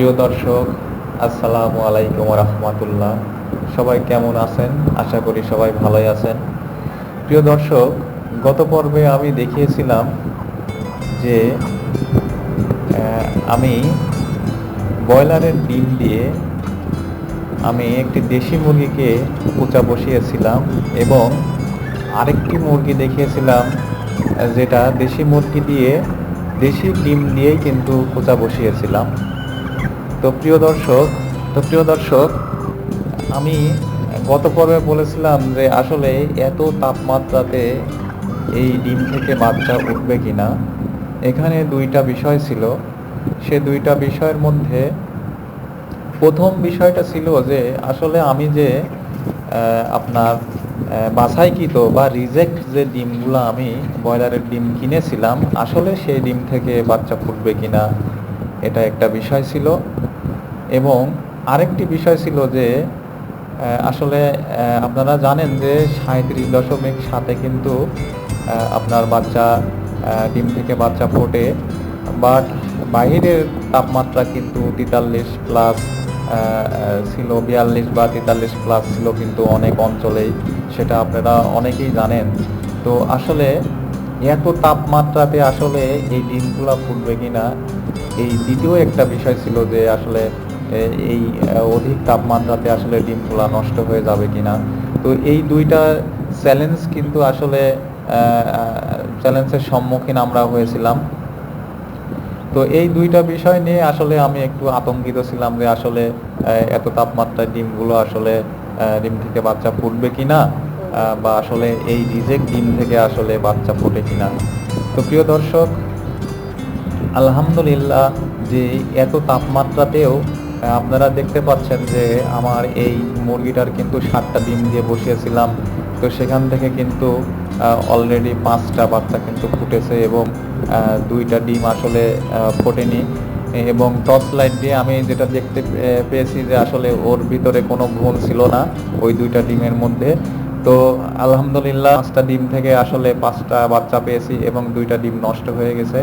প্রিয় দর্শক, আসসালামু আলাইকুম রহমতুল্লাহ। সবাই কেমন আছেন? আশা করি সবাই ভালোই আছেন। প্রিয় দর্শক, গত পর্বে আমি দেখিয়েছিলাম যে আমি ব্রয়লারের ডিম দিয়ে আমি একটি দেশি মুরগিকে কুচা বসিয়েছিলাম এবং আরেকটি মুরগি দেখিয়েছিলাম, যেটা দেশি মুরগি দিয়ে দেশি ডিম দিয়েই কিন্তু কুচা বসিয়েছিলাম। তো প্রিয় দর্শক, তো প্রিয় দর্শক, আমি গত পর্বে বলেছিলাম যে আসলে এত তাপমাত্রাতে এই ডিম থেকে বাচ্চা উঠবে কিনা। এখানে দুইটা বিষয় ছিল। সে দুইটা বিষয়ের মধ্যে প্রথম বিষয়টা ছিল যে আসলে আমি যে আপনার বাছাইকৃত বা রিজেক্ট যে ডিমগুলো আমি, ব্রয়লারের ডিম কিনেছিলাম, আসলে সেই ডিম থেকে বাচ্চা ফুটবে কিনা, এটা একটা বিষয় ছিল। এবং আরেকটি বিষয় ছিল যে আসলে আপনারা জানেন যে সাঁত্রিশ দশমিক সাথে কিন্তু আপনার বাচ্চা ডিম থেকে বাচ্চা ফোটে। বাট বাইরের তাপমাত্রা কিন্তু তেতাল্লিশ প্লাস ছিল, বিয়াল্লিশ বা তেতাল্লিশ প্লাস ছিল কিন্তু অনেক অঞ্চলেই। সেটা আপনারা অনেকেই জানেন। তো আসলে এত তাপমাত্রাতে আসলে এই ডিমগুলো ফুটবে কিনা, এই দ্বিতীয় একটা বিষয় ছিল যে আসলে এই অধিক তাপমাত্রাতে আসলে ডিম ডিমগুলা নষ্ট হয়ে যাবে কিনা। তো এই দুইটা চ্যালেঞ্জ কিন্তু আসলে চ্যালেঞ্জের সম্মুখীন আমরা হয়েছিলাম। তো এই দুইটা বিষয় নিয়ে আসলে আমি একটু আতঙ্কিত ছিলাম যে আসলে এত তাপমাত্রায় ডিমগুলো আসলে ডিম থেকে বাচ্চা ফুটবে কিনা বা আসলে এই রিজেক্ট ডিম থেকে আসলে বাচ্চা ফোটে কিনা। তো প্রিয় দর্শক, আলহামদুলিল্লাহ যে এত তাপমাত্রাতেও আপনারা দেখতে পাচ্ছেন যে আমার এই মুরগিটার কিন্তু সাতটা ডিম দিয়ে বসিয়েছিলাম। তো সেখান থেকে কিন্তু অলরেডি পাঁচটা বাচ্চা কিন্তু ফুটেছে এবং দুইটা ডিম আসলে ফোটেনি। এবং টর্চ লাইট দিয়ে আমি যেটা দেখতে পেয়েছি যে আসলে ওর ভিতরে কোনো ভ্রূণ ছিল না ওই দুইটা ডিমের মধ্যে। তো আলহামদুলিল্লাহ পাঁচটা ডিম থেকে আসলে পাঁচটা বাচ্চা পেয়েছি এবং দুইটা ডিম নষ্ট হয়ে গেছে।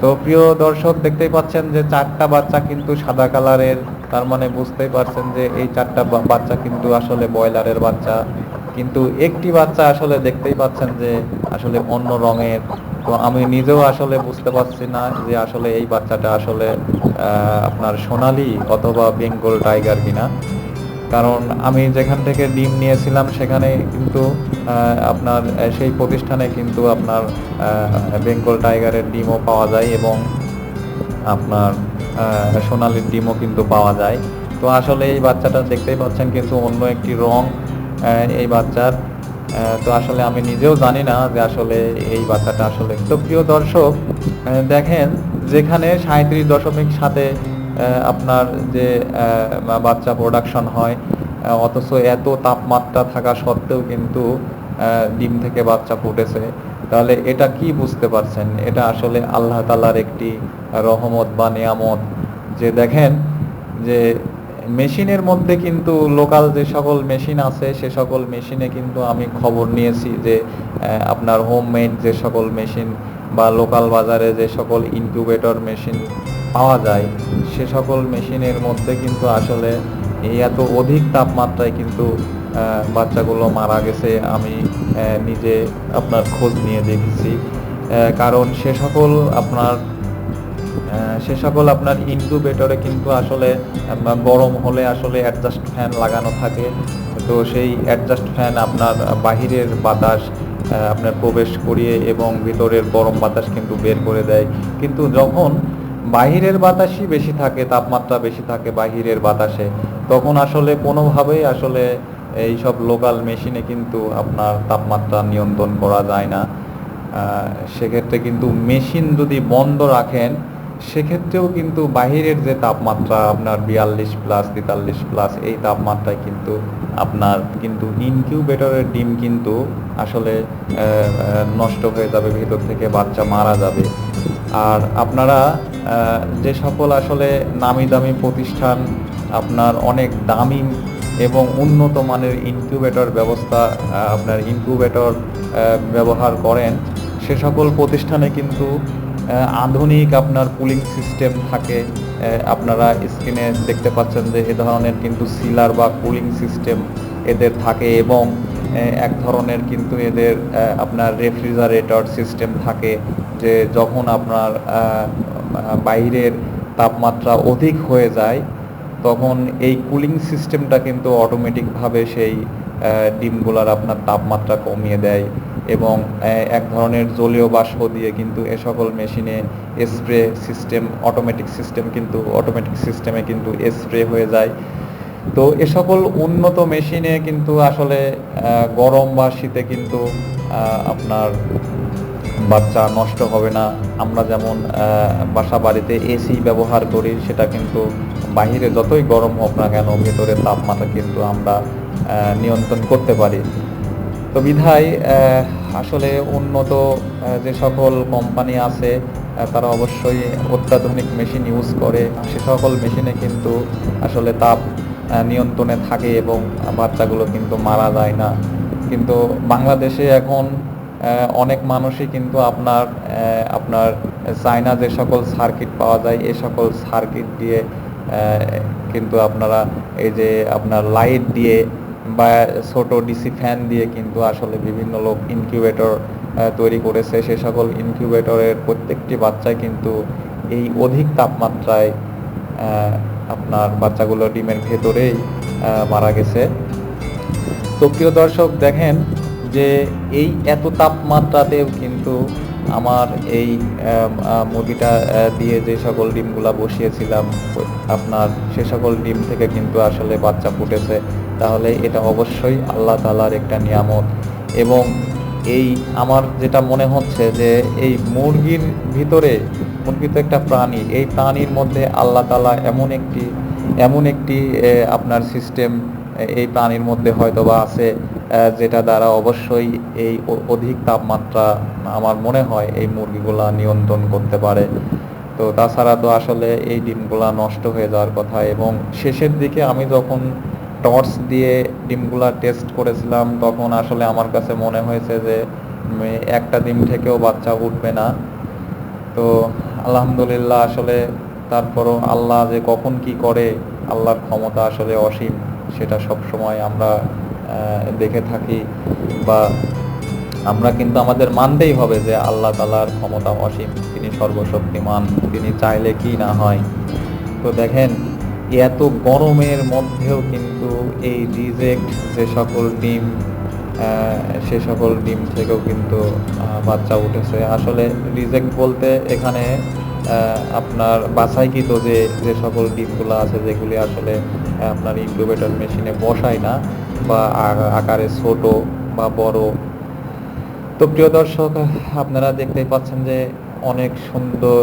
তো প্রিয় দর্শক, দেখতেই পাচ্ছেন যে চারটা বাচ্চা কিন্তু সাদা কালারের। তার মানে বুঝতেই পারছেন যে এই চারটা বাচ্চা কিন্তু আসলে ব্রয়লারের বাচ্চা। কিন্তু একটি বাচ্চা আসলে দেখতেই পাচ্ছেন যে আসলে অন্য রঙের। তো আমি নিজেও আসলে বুঝতে পারছি না যে আসলে এই বাচ্চাটা আসলে আপনার সোনালি অথবা বেঙ্গল টাইগার কিনা। কারণ আমি যেখান থেকে ডিম নিয়েছিলাম সেখানে কিন্তু আপনার সেই প্রতিষ্ঠানে কিন্তু আপনার বেঙ্গল টাইগারের ডিমও পাওয়া যায় এবং আপনার সোনালির ডিমও কিন্তু পাওয়া যায়। তো আসলে এই বাচ্চাটা দেখতেই পাচ্ছেন কিন্তু অন্য একটি রং এই বাচ্চার। তো আসলে আমি নিজেও জানি না যে আসলে এই বাচ্চাটা আসলে। তো প্রিয় দর্শক দেখেন যেখানে সাঁত্রিশ দশমিক সাথে আপনার যে বাচ্চা প্রোডাকশন হয় অথচ এত তাপমাত্রা থাকা সত্ত্বেও কিন্তু ডিম থেকে বাচ্চা ফুটেছে। তাহলে এটা কি বুঝতে পারছেন? এটা আসলে আল্লাহ তালার একটি রহমত বা নিয়ামত। যে দেখেন, যে মেশিনের মধ্যে কিন্তু লোকাল যে সকল মেশিন আছে, সে সকল মেশিনে কিন্তু আমি খবর নিয়েছি যে আপনার হোমমেড যে সকল মেশিন বা লোকাল বাজারে যে সকল ইনকিউবেটর মেশিন পাওয়া যায়, সে সকল মেশিনের মধ্যে কিন্তু আসলে এই এত অধিক তাপমাত্রায় কিন্তু বাচ্চাগুলো মারা গেছে আমি নিজে আপনার খোঁজ নিয়ে দেখেছি। কারণ সে সকল আপনার সে সকল আপনার ইনকিউবেটরে কিন্তু আসলে গরম হলে আসলে অ্যাডজাস্ট ফ্যান লাগানো থাকে। তো সেই অ্যাডজাস্ট ফ্যান আপনার বাহিরের বাতাস আপনার প্রবেশ করিয়ে এবং ভিতরের গরম বাতাস কিন্তু বের করে দেয়। কিন্তু যখন বাহিরের বাতাসই বেশি থাকে, তাপমাত্রা বেশি থাকে বাহিরের বাতাসে, তখন আসলে কোনোভাবেই আসলে এই সব লোকাল মেশিনে কিন্তু আপনার তাপমাত্রা নিয়ন্ত্রণ করা যায় না। সেক্ষেত্রে কিন্তু মেশিন যদি বন্ধ রাখেন, সেক্ষেত্রেও কিন্তু বাহিরের যে তাপমাত্রা আপনার বিয়াল্লিশ প্লাস তেতাল্লিশ প্লাস এই তাপমাত্রায় কিন্তু আপনার কিন্তু ইনকিউবেটরের ডিম কিন্তু আসলে নষ্ট হয়ে যাবে, ভিতর থেকে বাচ্চা মারা যাবে। আর আপনারা যে সকল আসলে নামি দামি প্রতিষ্ঠান, আপনার অনেক দামি এবং উন্নত মানের ইনকিউবেটর ব্যবস্থা আপনার ইনকিউবেটর ব্যবহার করেন, সে সকল প্রতিষ্ঠানে কিন্তু আধুনিক আপনার কুলিং সিস্টেম থাকে। আপনারা স্ক্রিনে দেখতে পাচ্ছেন যে এ ধরনের কিন্তু সিলার বা কুলিং সিস্টেম এদের থাকে এবং এক ধরনের কিন্তু এদের আপনার রেফ্রিজারেটর সিস্টেম থাকে যে যখন আপনার বাইরের তাপমাত্রা অধিক হয়ে যায়, তখন এই কুলিং সিস্টেমটা কিন্তু অটোমেটিকভাবে সেই ডিমগুলার আপনার তাপমাত্রা কমিয়ে দেয় এবং এক ধরনের জলীয় বাষ্প দিয়ে কিন্তু এ সকল মেশিনে স্প্রে সিস্টেম অটোমেটিক সিস্টেম কিন্তু অটোমেটিক সিস্টেমে কিন্তু স্প্রে হয়ে যায়। তো এ সকল উন্নত মেশিনে কিন্তু আসলে গরম বা শীতে কিন্তু আপনার বাচ্চা নষ্ট হবে না। আমরা যেমন বাসা বাড়িতে এসি ব্যবহার করি, সেটা কিন্তু বাহিরে যতই গরম হোক না কেন, ভেতরে তাপমাত্রা কিন্তু আমরা নিয়ন্ত্রণ করতে পারি। তো বিধায় আসলে উন্নত যে সকল কোম্পানি আছে তারা অবশ্যই অত্যাধুনিক মেশিন ইউজ করে। সে সকল মেশিনে কিন্তু আসলে তাপ নিয়ন্ত্রণে থাকে এবং বাচ্চাগুলো কিন্তু মারা যায় না। কিন্তু বাংলাদেশে এখন অনেক মানুষই কিন্তু আপনার আপনার চায়না যে সকল সার্কিট পাওয়া যায়, এ সকল সার্কিট দিয়ে কিন্তু আপনারা এই যে আপনার লাইট দিয়ে বা ছোট ডিসি ফ্যান দিয়ে কিন্তু আসলে বিভিন্ন লোক ইনকিউবেটর তৈরি করেছে। সে সকল ইনকিউবেটরের প্রত্যেকটি বাচ্চায় কিন্তু এই অধিক তাপমাত্রায় আপনার বাচ্চাগুলো ডিমের ভেতরেই মারা গেছে। তো প্রিয় দর্শক, দেখেন যে এই এত তাপমাত্রাতেও কিন্তু আমার এই মুরগিটা দিয়ে যে সকল ডিমগুলা বসিয়েছিলাম, আপনার সে সকল ডিম থেকে কিন্তু আসলে বাচ্চা ফুটেছে। তাহলে এটা অবশ্যই আল্লাহ তালার একটা নিয়ামত। এবং এই আমার যেটা মনে হচ্ছে যে এই মুরগির ভিতরে মুরগি তো একটা প্রাণী। এই প্রাণীর মধ্যে আল্লাহ তালা এমন একটি এমন একটি আপনার সিস্টেম এই প্রাণীর মধ্যে হয়তো বা আছে যেটা দ্বারা অবশ্যই এই অধিক তাপমাত্রা আমার মনে হয় এই মুরগিগুলা নিয়ন্ত্রণ করতে পারে। তো তাছাড়া তো আসলে এই ডিমগুলা নষ্ট হয়ে যাওয়ার কথা এবং শেষের দিকে আমি যখন টর্চ দিয়ে ডিমগুলা টেস্ট করেছিলাম, তখন আসলে আমার কাছে মনে হয়েছে যে একটা ডিম থেকেও বাচ্চা উঠবে না। তো আলহামদুলিল্লাহ আসলে তারপরও আল্লাহ যে কখন কি করে আল্লাহর ক্ষমতা আসলে অসীম সেটা সব সময় আমরা দেখে থাকি বা আমরা কিন্তু আমাদের মানতেই হবে যে আল্লাহ তালার ক্ষমতা অসীম তিনি সর্বশক্তিমান তিনি চাইলে কি না হয়। তো দেখেন এত গরমের মধ্যেও কিন্তু এই রিজেক্ট যে সকল ডিম আহ, সে সকল ডিম থেকেও কিন্তু বাচ্চা উঠেছে। আসলে রিজেক্ট বলতে এখানে আপনার বাছাইকৃত যে যে সকল ডিমগুলো আছে, যেগুলি আসলে আপনার ইনকিউবেটর মেশিনে বসায় না, বা আকারে ছোট বা বড়। তো প্রিয় দর্শক, আপনারা দেখতেই পাচ্ছেন যে, অনেক সুন্দর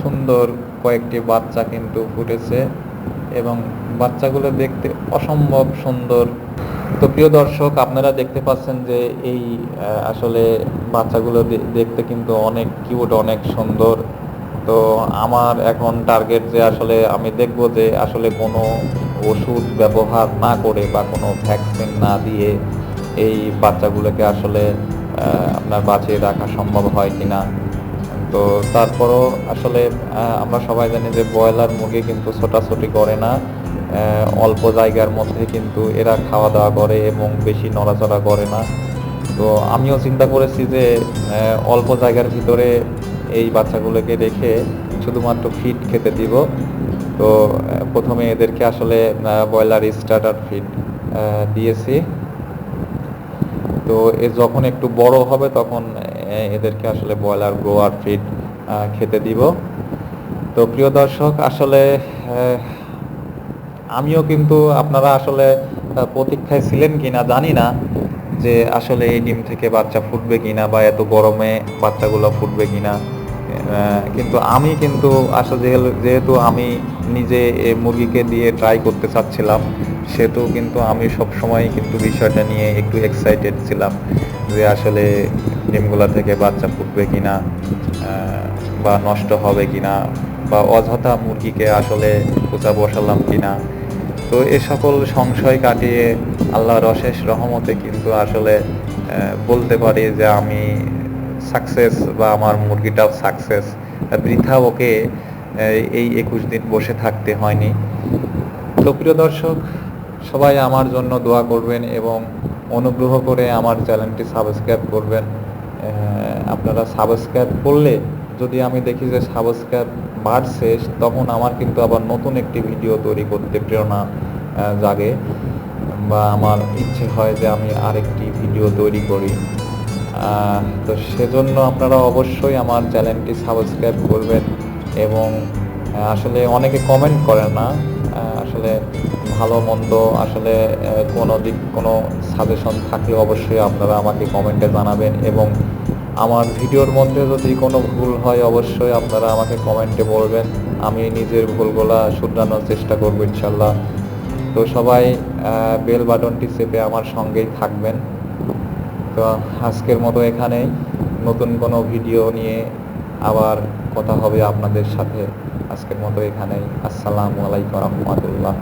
সুন্দর কয়েকটি বাচ্চা কিন্তু ফুটেছে এবং বাচ্চাগুলো দেখতে অসম্ভব সুন্দর। তো প্রিয় দর্শক, আপনারা দেখতে পাচ্ছেন যে এই আসলে বাচ্চাগুলো দেখতে কিন্তু অনেক কিউট অনেক সুন্দর। তো আমার এখন টার্গেট যে আসলে আমি দেখব যে আসলে কোনো ওষুধ ব্যবহার না করে বা কোনো ভ্যাকসিন না দিয়ে এই বাচ্চাগুলোকে আসলে আপনার বাঁচিয়ে রাখা সম্ভব হয় কিনা। তো তারপরও আসলে আমরা সবাই জানি যে ব্রয়লার মুরগি কিন্তু ছোটাছুটি করে না। অল্প জায়গার মধ্যে কিন্তু এরা খাওয়া দাওয়া করে এবং বেশি নড়াচড়া করে না। তো আমিও চিন্তা করেছি যে অল্প জায়গার ভিতরে এই বাচ্চাগুলোকে রেখে শুধুমাত্র ফিড খেতে দিব। তো প্রথমে এদেরকে আসলে ব্রয়লার স্টার্টার ফিড দিয়েছি। তো এ যখন একটু বড় হবে তখন এদেরকে আসলে ব্রয়লার গ্রোয়ার ফিড খেতে দিব। তো প্রিয় দর্শক, আসলে আমিও কিন্তু আপনারা আসলে প্রতীক্ষায় ছিলেন কিনা জানি না যে আসলে এই ডিম থেকে বাচ্চা ফুটবে কিনা বা এত গরমে বাচ্চাগুলো ফুটবে কিনা। কিন্তু আমি কিন্তু আসলে যেহেতু- আমি নিজে মুরগিকে দিয়ে ট্রাই করতে চাচ্ছিলাম, সেহেতু কিন্তু আমি সব সময় কিন্তু বিষয়টা নিয়ে একটু এক্সাইটেড ছিলাম যে আসলে ডিমগুলা থেকে বাচ্চা ফুটবে কিনা বা নষ্ট হবে কিনা, বা অযথা মুরগিকে আসলে পূজা বসালাম কিনা। তো এ সকল সংশয় কাটিয়ে আল্লাহর অশেষ রহমতে কিন্তু আসলে বলতে পারি যে আমি সাকসেস বা আমার মুরগিটাও সাকসেস বৃথা ওকে এই একুশ দিন বসে থাকতে হয়নি। তো প্রিয় দর্শক, সবাই আমার জন্য দোয়া করবেন এবং অনুগ্রহ করে আমার চ্যানেলটি সাবস্ক্রাইব করবেন। আপনারা সাবস্ক্রাইব করলে যদি আমি দেখি যে সাবস্ক্রাইব বাড়ছে, তখন আমার কিন্তু আবার নতুন একটি ভিডিও তৈরি করতে প্রেরণা জাগে বা আমার ইচ্ছে হয় যে আমি আরেকটি ভিডিও তৈরি করি। তো সেজন্য আপনারা অবশ্যই আমার চ্যানেলটি সাবস্ক্রাইব করবেন এবং আসলে অনেকে কমেন্ট করেন না আসলে ভালো মন্দ আসলে কোনো দিক, কোনো সাজেশন থাকলে অবশ্যই আপনারা আমাকে কমেন্টে জানাবেন এবং আমার ভিডিওর মধ্যে যদি কোনো ভুল হয়, অবশ্যই আপনারা আমাকে কমেন্টে বলবেন। আমি নিজের ভুলগুলা শুধরানোর চেষ্টা করব ইনশাল্লাহ। তো সবাই বেল বাটনটি চেপে আমার সঙ্গেই থাকবেন। তো আজকের মতো এখানেই। নতুন কোনো ভিডিও নিয়ে আবার কথা হবে আপনাদের সাথে। আজকের মতো এখানেই। আসসালামু আলাইকুম রহমতুল্লাহ।